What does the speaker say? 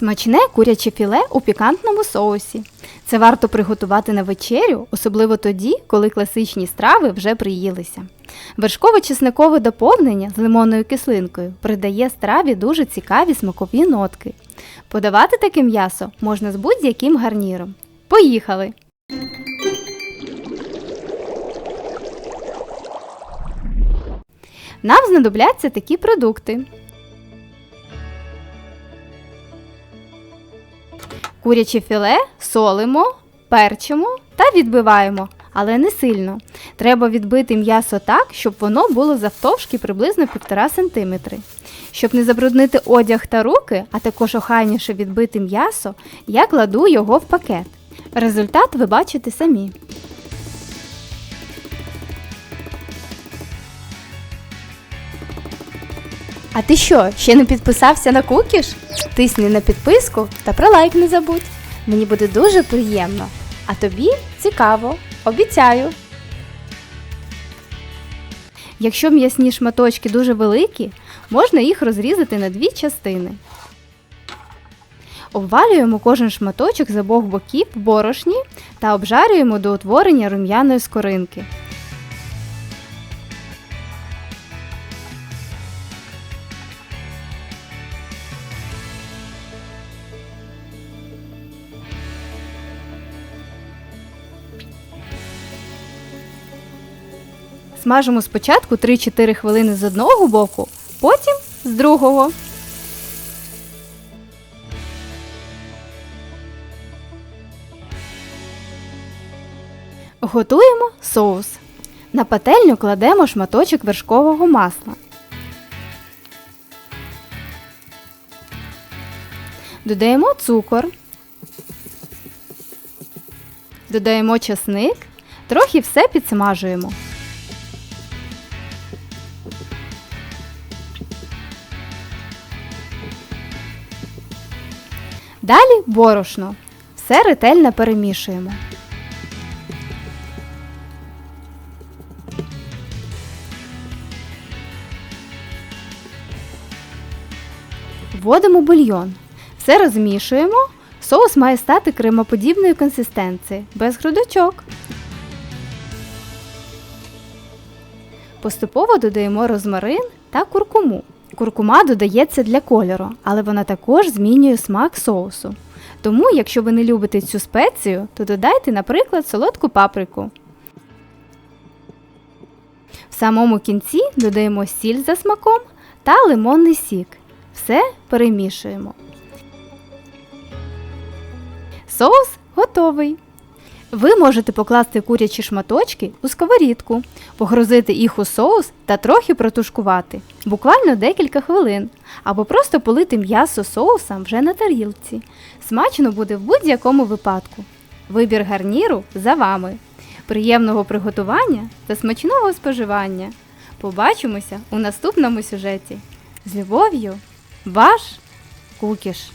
Смачне куряче філе у пікантному соусі. Це варто приготувати на вечерю, особливо тоді, коли класичні страви вже приїлися. Вершково-чесникове доповнення з лимонною кислинкою придає страві дуже цікаві смакові нотки. Подавати таке м'ясо можна з будь-яким гарніром. Поїхали! Нам знадобляться такі продукти: Куряче філе солимо, перчимо та відбиваємо, але не сильно. Треба відбити м'ясо так, щоб воно було завтовшки приблизно 1,5 см. Щоб не забруднити одяг та руки, а також охайніше відбити м'ясо, я кладу його в пакет. Результат ви бачите самі. А ти що, ще не підписався на кукіш? Тисни на підписку та про лайк не забудь. Мені буде дуже приємно. А тобі цікаво, обіцяю. Якщо м'ясні шматочки дуже великі, можна їх розрізати на дві частини. Обвалюємо кожен шматочок з обох боків борошні та обжарюємо до утворення рум'яної скоринки. Смажимо спочатку 3-4 хвилини з одного боку, потім з другого. Готуємо соус. На пательню кладемо шматочок вершкового масла. Додаємо цукор. Додаємо часник. Трохи все підсмажуємо. Далі борошно. Все ретельно перемішуємо. Вводимо бульйон. Все розмішуємо. Соус має стати кремоподібної консистенції, без грудочок. Поступово додаємо розмарин та куркуму. Куркума додається для кольору, але вона також змінює смак соусу. Тому, якщо ви не любите цю спецію, то додайте, наприклад, солодку паприку. В самому кінці додаємо сіль за смаком та лимонний сік. Все перемішуємо. Соус готовий. Ви можете покласти курячі шматочки у сковорідку, погрузити їх у соус та трохи протушкувати, буквально декілька хвилин, або просто полити м'ясо соусом вже на тарілці. Смачно буде в будь-якому випадку. Вибір гарніру за вами. Приємного приготування та смачного споживання. Побачимося у наступному сюжеті. З любов'ю, ваш Кукіш.